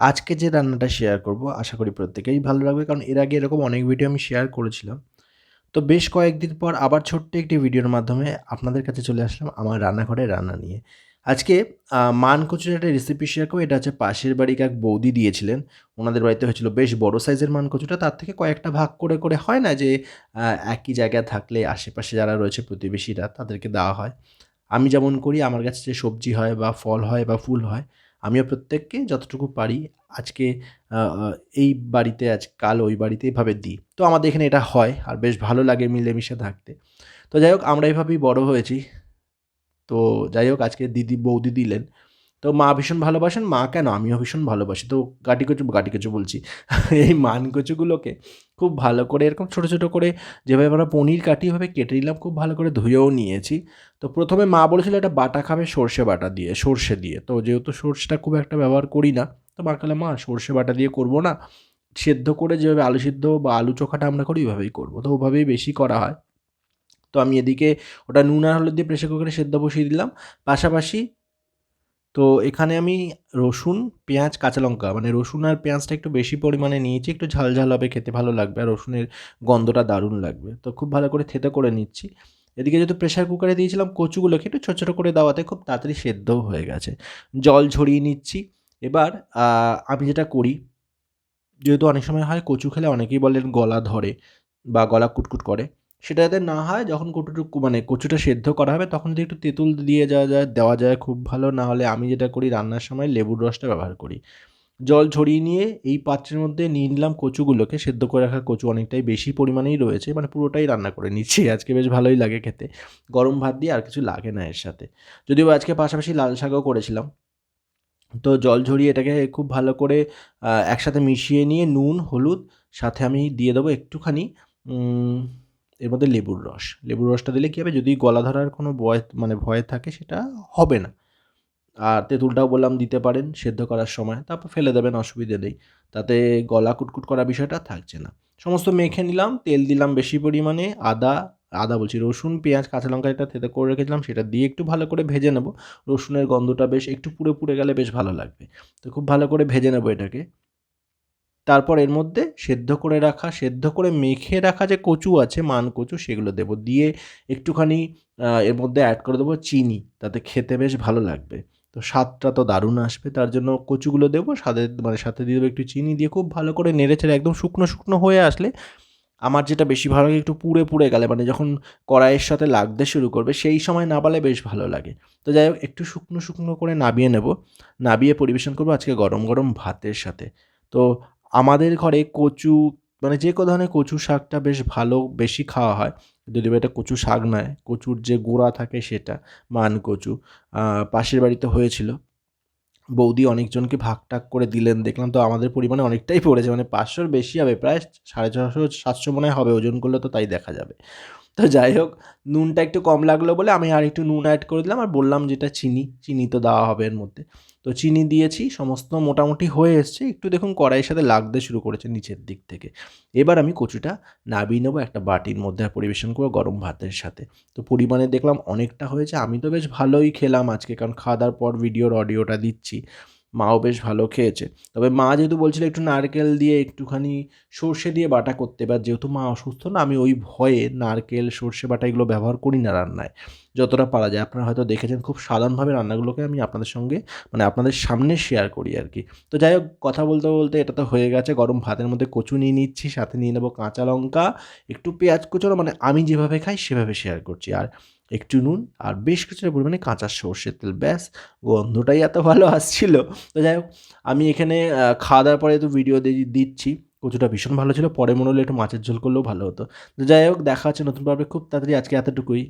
আজকে যে রান্নাটা শেয়ার করব, আশা করি প্রত্যেকেই ভালো লাগবে। কারণ এর আগে এরকম অনেক ভিডিও আমি শেয়ার করেছিলাম। তো বেশ কয়েকদিন পর আবার ছোট্ট একটি ভিডিওর মাধ্যমে আপনাদের কাছে চলে আসলাম আমার রান্নাঘরে রান্না নিয়ে। আজকে মান কচুর একটা রেসিপি শেয়ার করব। এটা হচ্ছে পাশের বাড়ির এক বৌদি দিয়েছিলেন। ওনাদের বাড়িতে হয়েছিল বেশ বড় সাইজের মান কচুটা। তার থেকে কয়েকটা ভাগ করে করে হয় না যে একই জায়গায় থাকলে আশেপাশে যারা রয়েছে প্রতিবেশীরা তাদেরকে দেওয়া হয়। আমি যেমন করি, আমার কাছে যে সবজি হয় বা ফল হয় বা ফুল হয় আমিও প্রত্যেককে যতটুকু পারি আজকে এই বাড়িতে আজ কাল ওই বাড়িতে এইভাবে দিই। তো আমাদের এখানে এটা হয় আর বেশ ভালো লাগে মিলেমিশে থাকতে। তো যাই হোক, আমরা এইভাবেই বড় হয়েছি। তো যাই হোক, আজকে দিদি, বৌদি দিলেন। তো মা ভীষণ ভালোবাসেন, মা কেন? আমিও ভীষণ ভালোবাসি। তো গাটি কচু গাটি কচু বলছি, এই মান কচুগুলোকে খুব ভালো করে এরকম ছোটো ছোটো করে যেভাবে আমরা পনির কাটি ওভাবে কেটে নিলাম, খুব ভালো করে ধুয়েও নিয়েছি। তো প্রথমে মা বলেছিল এটা বাটা খাবে, সর্ষে বাটা দিয়ে, সর্ষে দিয়ে। তো যেহেতু সর্ষেটা খুব একটা ব্যবহার করি না, তো মা কালে মা, সর্ষে বাটা দিয়ে করব না। সেদ্ধ করে যেভাবে আলু সিদ্ধ বা আলু চোখাটা আমরা করি, ওইভাবেই করব। তো ওভাবেই বেশি করা হয়। তো আমি এদিকে ওটা নুন আর হলুদ দিয়ে প্রেশার কুকারে সেদ্ধ বসিয়ে দিলাম। পাশাপাশি তো এখানে আমি রসুন, পেঁয়াজ, কাঁচা লঙ্কা মানে রসুন আর পেঁয়াজটা একটু বেশি পরিমাণে নিয়েছি, একটু ঝাল ঝাল হবে, খেতে ভালো লাগবে, আর রসুনের গন্ধটা দারুণ লাগবে। তো খুব ভালো করে থেতে করে নিচ্ছি। এদিকে যেহেতু প্রেশার কুকারে দিয়েছিলাম, কচুগুলোকে একটু ছোটো ছোটো করে দেওয়াতে খুব তাড়াতাড়ি সেদ্ধও হয়ে গেছে। জল ঝরিয়ে নিচ্ছি। এবার আমি যেটা করি, যেহেতু অনেক সময় হয় কচু খেলে অনেকেই বলেন গলা ধরে বা গলা কুটকুট করে সেটা যাতে না হয়, যখন কটুটুকু মানে কচুটা সেদ্ধ করা হবে, তখন যদি একটু তেঁতুল দিয়ে যাওয়া যায় দেওয়া যায় খুব ভালো। না হলে আমি যেটা করি, রান্নার সময় লেবুর রসটা ব্যবহার করি। জল ঝরিয়ে নিয়ে এই পাত্রের মধ্যে নিয়ে নিলাম কচুগুলোকে। সেদ্ধ করে রাখা কচু অনেকটাই বেশি পরিমাণেই রয়েছে মানে পুরোটাই রান্না করে নিচ্ছি। আজকে বেশ ভালোই লাগে খেতে। গরম ভাত দিয়ে আর কিছু লাগে না এর সাথে। যদিও আজকে পাশাপাশি লাল শাকও করেছিলাম। তো জল ঝরিয়ে এটাকে খুব ভালো করে একসাথে মিশিয়ে নিয়ে নুন, হলুদ, সাথে আমি দিয়ে দেবো একটুখানি এর মধ্যে লেবুর রস। লেবুর রসটা দিলে কী হবে? যদি গলা ধরার কোনো ভয় মানে ভয় থাকে, সেটা হবে না। আর তেঁতুলটাও বললাম দিতে পারেন সেদ্ধ করার সময়। তারপর ফেলে দেবেন, অসুবিধে নেই। তাতে গলা কুটকুট করা বিষয়টা থাকছে না। সমস্ত মেখে নিলাম, তেল দিলাম বেশি পরিমাণে, আদা আদা বলছি, রসুন, পেঁয়াজ, কাঁচা লঙ্কা এটা থেতে করে রেখেছিলাম, সেটা দিয়ে একটু ভালো করে ভেজে নেব। রসুনের গন্ধটা বেশ, একটু পুড়ে পুড়ে গেলে বেশ ভালো লাগবে। তো খুব ভালো করে ভেজে নেব এটাকে। তারপর এর মধ্যে সেদ্ধ করে রাখা, সেদ্ধ করে মেখে রাখা যে কচু আছে, মান কচু, সেগুলো দেবো। দিয়ে একটুখানি এর মধ্যে অ্যাড করে দেবো চিনি, তাতে খেতে বেশ ভালো লাগবে। তো স্বাদটা তো দারুণ আসবে। তার জন্য কচুগুলো দেবো, স্বাদে মানে সাথে দিয়ে দেবো একটু চিনি দিয়ে খুব ভালো করে নেড়ে চেড়ে একদম শুকনো শুকনো হয়ে আসলে আমার যেটা বেশি ভালো লাগে একটু পুড়ে পুড়ে গেলে মানে যখন কড়াইয়ের সাথে লাগতে শুরু করবে, সেই সময় নাবালে বেশ ভালো লাগে। তো যাই হোক, একটু শুকনো শুকনো করে নাবিয়ে নেব। নাবিয়ে পরিবেশন করব আজকে গরম গরম ভাতের সাথে। তো আমাদের ঘরে কচু মানে যে কোনো ধরনের কচু শাকটা বেশ ভালো, বেশি খাওয়া হয়। যদি এটা কচু শাক নয়, কচুর যে গোড়া থাকে সেটা, মান কচু পাশের বাড়িতে হয়েছিল। বৌদি অনেকজনকে ভাগ টাক করে দিলেন, দেখলাম তো আমাদের পরিমাণে অনেকটাই পড়েছে মানে পাঁচশোর বেশি হবে, প্রায় সাড়ে ছশো সাতশো মনে হয় হবে, ওজন করলে তো তাই দেখা যাবে। তো যাই হোক, নুনটা একটু কম লাগল বলে আমি আর একটু নুন অ্যাড করে দিলাম আর বললাম যেটা চিনি চিনি তো দেওয়া হবে এর মধ্যে। তো চিনি দিয়েছি, সমস্ত মোটামুটি হয়ে এসছে, একটু দেখুন কড়াইয়ের সাথে লাগতে শুরু করেছে নিচের দিক থেকে। এবার আমি কচুটা নাবিয়ে নেব একটা বাটির মধ্যে আর পরিবেশন করব গরম ভাতের সাথে। তো পরিমাণে দেখলাম অনেকটা হয়েছে, আমি তো বেশ ভালোই খেলাম আজকে, কারণ খাওয়া দাওয়ার পর ভিডিওর অডিওটা দিচ্ছি। মাও বেশ ভালো খেয়েছে। তবে মা যেহেতু বলছিল একটু নারকেল দিয়ে একটুখানি সর্ষে দিয়ে বাটা করতে, এবার যেহেতু মা অসুস্থ না, আমি ওই ভয়ে নারকেল, সর্ষে বাটা এগুলো ব্যবহার করি না রান্নায়। যতটা পারা যায়। আপনারা হয়তো দেখেছেন খুব সাধারণভাবে রান্নাগুলোকে আমি আপনাদের সঙ্গে মানে আপনাদের সামনে শেয়ার করি আর কি। তো যাই হোক, কথা বলতে বলতে এটা তো হয়ে গেছে। গরম ভাতের মধ্যে কচু নিয়ে নিচ্ছি, সাথে নিয়ে নেব কাঁচা লঙ্কা, একটু পেঁয়াজ কুচোনো মানে আমি যেভাবে খাই সেভাবে শেয়ার করছি। আর একটু নুন আর বেশ কিছুটা পরিমাণে কাঁচা সর্ষের তেল। ব্যাস, গন্ধটাই এত ভালো আসছিল। তো যাই হোক, আমি এখানে খাওয়া দাওয়ার পরে তো ভিডিও দিচ্ছি। কচুটা ভীষণ ভালো ছিল। পরে মনে হলো একটু মাছের ঝোল করলেও ভালো হতো। তো যাই হোক, দেখা হচ্ছে নতুন পর্বে। খুব তাড়াতাড়ি আজকে এতটুকুই।